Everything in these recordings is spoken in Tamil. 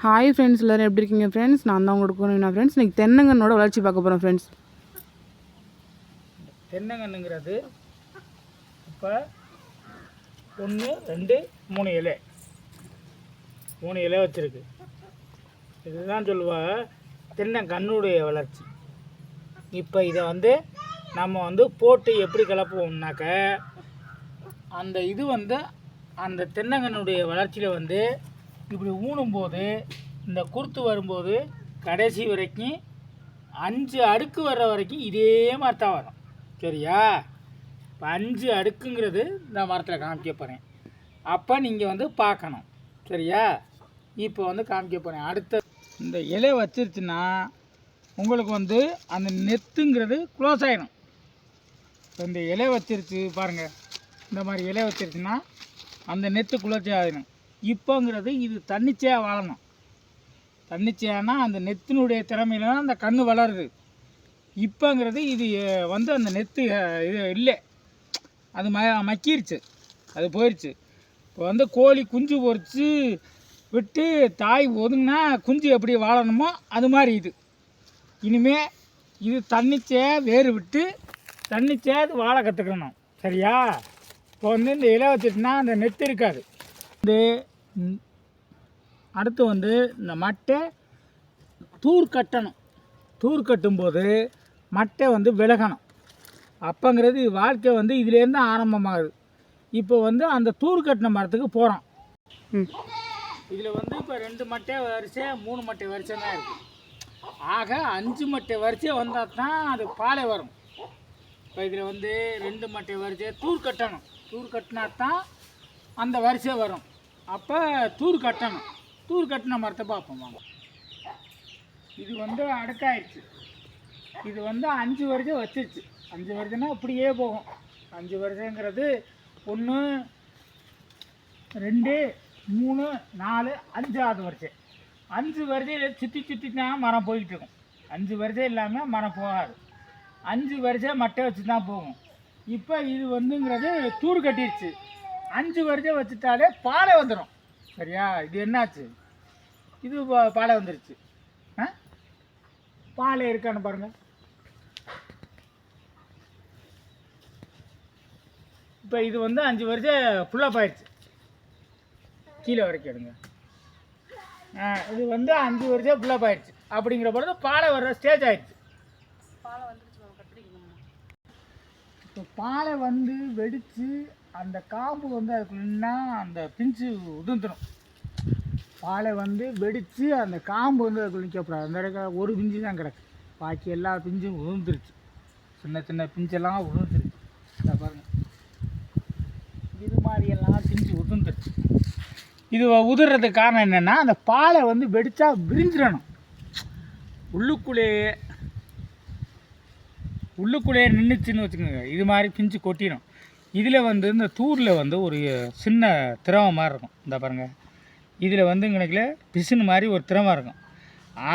ஹாய் ஃப்ரெண்ட்ஸ் எல்லோரும் எப்படி இருக்கீங்க ஃப்ரெண்ட்ஸ் நான் தான் உங்களுக்கு நான் ஃப்ரெண்ட்ஸ் இன்றைக்கி தென்னங்கன்னோட வளர்ச்சி பார்க்க போகிறோம் ஃப்ரெண்ட்ஸ் தென்னங்கன்னுங்கிறது இப்போ ஒன்று ரெண்டு மூணு இலை. மூணு இலை வச்சுருக்கு. இதுதான் சொல்லுவா தென்னங்கன்னுடைய வளர்ச்சி. இப்போ இதை வந்து நம்ம வந்து போட்டு எப்படி கிளப்புவோம்னாக்க அந்த இது வந்து அந்த தென்னங்கன்னுடைய வளர்ச்சியில் வந்து இப்படி ஊனும்போது இந்த குருத்து வரும்போது கடைசி வரைக்கும் அஞ்சு அடுக்கு வர்ற வரைக்கும் இதே மாதிரி தான் வரும். சரியா? இப்போ அஞ்சு அடுக்குங்கிறது இந்த மரத்தில் காமிக்க போகிறேன் அப்போ நீங்கள் வந்து பார்க்கணும். சரியா? இப்போ வந்து காமிக்க போகிறேன் அடுத்த இந்த இலை வச்சிருச்சுன்னா உங்களுக்கு வந்து அந்த நெத்துங்கிறது க்ளோஸ் ஆகிடும் இப்போ இந்த இலை வச்சிருச்சு பாருங்கள் இந்த மாதிரி இலை வச்சிருச்சுன்னா அந்த நெத்து குளோச்சி ஆகிடும் இப்போங்கிறது இது தன்னிச்சையாக வாழணும். தன்னிச்சையானா அந்த நெத்தினுடைய திறமையில தான் அந்த கண் வளருது. இப்போங்கிறது இது வந்து அந்த நெத்து இது இல்லை. அது ம மக்கிருச்சு. அது போயிடுச்சு இப்போ வந்து கோழி குஞ்சு பொறிச்சு விட்டு தாய் ஒதுங்கினா குஞ்சு எப்படி வாழணுமோ அது மாதிரி இது. இனிமே இது தன்னிச்சையாக வேறு விட்டு தன்னிச்சையாக அது வாழ கற்றுக்கணும் சரியா? இப்போ வந்து இந்த இலை வச்சுட்டுனா அந்த நெத்து இருக்காது. வந்து அடுத்து வந்து இந்த மட்டை தூர் கட்டணும். தூர் கட்டும்போது மட்டை வந்து விலகணும். அப்போங்கிறது வாழ்க்கை வந்து இதுலேருந்து ஆரம்பமாகுது. இப்போ வந்து அந்த தூர் கட்டின மரத்துக்கு போகிறோம் ம். இதில் வந்து இப்போ ரெண்டு மட்டை வரிசை மூணு மட்டை வரிசை தான் இருக்குது ஆக அஞ்சு மட்டை வரிசை வந்தால் தான் அது பாலை வரும். இப்போ இதில் வந்து ரெண்டு மட்டை வரிசை தூர் கட்டணும். தூர் கட்டினா தான் அந்த வரிசை வரும். அப்போ தூர் கட்டணும். தூர் கட்டின மரத்தை பார்ப்போம் வாங்க. இது வந்து அடுக்காயிடுச்சு. இது வந்து அஞ்சு வருஷம் வச்சிருச்சு. அஞ்சு வருஷம்னா அப்படியே போகும். அஞ்சு வருஷங்கிறது ஒன்று ரெண்டு மூணு நாலு அஞ்சாவது வருஷம். அஞ்சு வருஷம் சுற்றி சுற்றி தான் மரம் போய்கிட்டு இருக்கும். அஞ்சு வருஷம் இல்லாமல் மரம் போகாது. அஞ்சு வருஷம் மட்டை வச்சு தான் போகும். இப்போ இது வந்துங்கிறது தூர் கட்டிடுச்சு. அஞ்சு வருஷம் வச்சுட்டாலே பாலை வந்துடும் சரியா? இது என்னாச்சு? இது பாலை வந்துருச்சு. ஆ? பாலை இருக்கான்னு பாருங்கள் இப்போ இது வந்து அஞ்சு வருஷம் ஃபுல்லாக போயிடுச்சு கீழே வரைக்கும் எடுங்க. ஆ, இது வந்து அஞ்சு வருஷம் ஃபுல்லாக போயிடுச்சு அப்படிங்கிற பொழுது பாலை வர்ற ஸ்டேஜ் ஆயிடுச்சு. இப்போ பாலை வந்து வெடித்து அந்த காம்பு வந்து அதுக்குள்ளா அந்த பிஞ்சு உதிர்ந்துடும் பாலை வந்து வெடித்து அந்த காம்பு வந்து அதுக்குள்ள நிற்கக்கூடாது அந்த இடத்துல ஒரு பிஞ்சு தான் கிடக்கு. பாக்கி எல்லா பிஞ்சும் உதிர்ந்துருச்சு. சின்ன சின்ன பிஞ்செல்லாம் உதிர்ந்துருச்சு. இதை பாருங்கள் இது மாதிரியெல்லாம் பிஞ்சு உதிர்ந்துருச்சு. இது உதிர்றதுக்கு காரணம் என்னென்னா அந்த பாலை வந்து வெடித்தா விரிஞ்சிடணும். உள்ளுக்குள்ளேயே உள்ளுக்குள்ளேயே நின்றுச்சுன்னு வச்சுக்கோங்க. இது மாதிரி பிஞ்சு கொட்டிடும் இதில் வந்து இந்த தூரில் வந்து ஒரு சின்ன திரவம் மாதிரி இருக்கும். இந்த பாருங்கள் இதில் வந்து எங்களுக்கு பிசுன்னு மாதிரி ஒரு திரவம் இருக்கும்.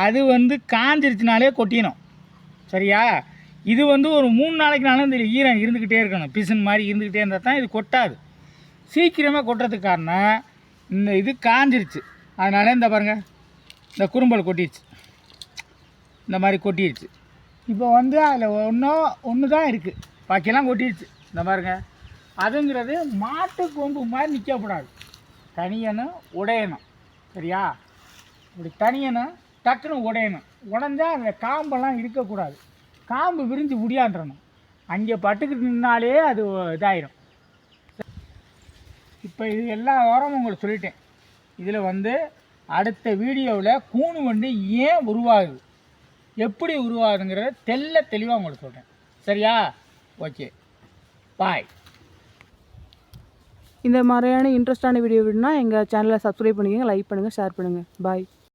அது வந்து காஞ்சிருச்சுனாலே கொட்டினோம் சரியா? இது வந்து ஒரு மூணு நாளைக்குனாலும் இந்த ஈரம் இருந்துக்கிட்டே இருக்கணும். பிசுன் மாதிரி இருந்துக்கிட்டே இருந்தால் தான் இது கொட்டாது. சீக்கிரமாக கொட்டுறதுக்கு காரணம் இந்த இது காஞ்சிருச்சு. அதனால இந்த பாருங்கள் இந்த குறும்பல் கொட்டிடுச்சு இந்த மாதிரி கொட்டிடுச்சு இப்போ வந்து அதில் ஒன்றும் ஒன்று தான் இருக்குது பாக்கியெல்லாம் கொட்டிடுச்சு இந்த பாருங்க. அதுங்கிறது மாட்டு கொம்பு மாதிரி நிற்கக்கூடாது தனியனும் உடையணும் சரியா? இப்படி தனியனும் டக்குன்னு உடையணும் உடஞ்சா அந்த காம்பெல்லாம் இருக்கக்கூடாது. காம்பு விரிஞ்சு முடியான்றணும். அங்கே பட்டுக்கிட்டு நின்னாலே அது இதாயிரும். இப்போ இது எல்லா விவரமும் உங்களுக்கு சொல்லிட்டேன். இதில் வந்து அடுத்த வீடியோவில் கூணு வண்டு ஏன் உருவாகுது? எப்படி உருவாகுதுங்கிறத தெல்ல தெளிவாக உங்களுக்கு சொல்கிறேன் சரியா? ஓகே. பாய். இந்த மாதிரியான இன்ட்ரெஸ்டான வீடியோ வேணும்னா எங்கள் சேனலை சப்ஸ்கிரைப் பண்ணிக்கோங்க லைக் பண்ணுங்கள் ஷேர் பண்ணுங்கள் பாய்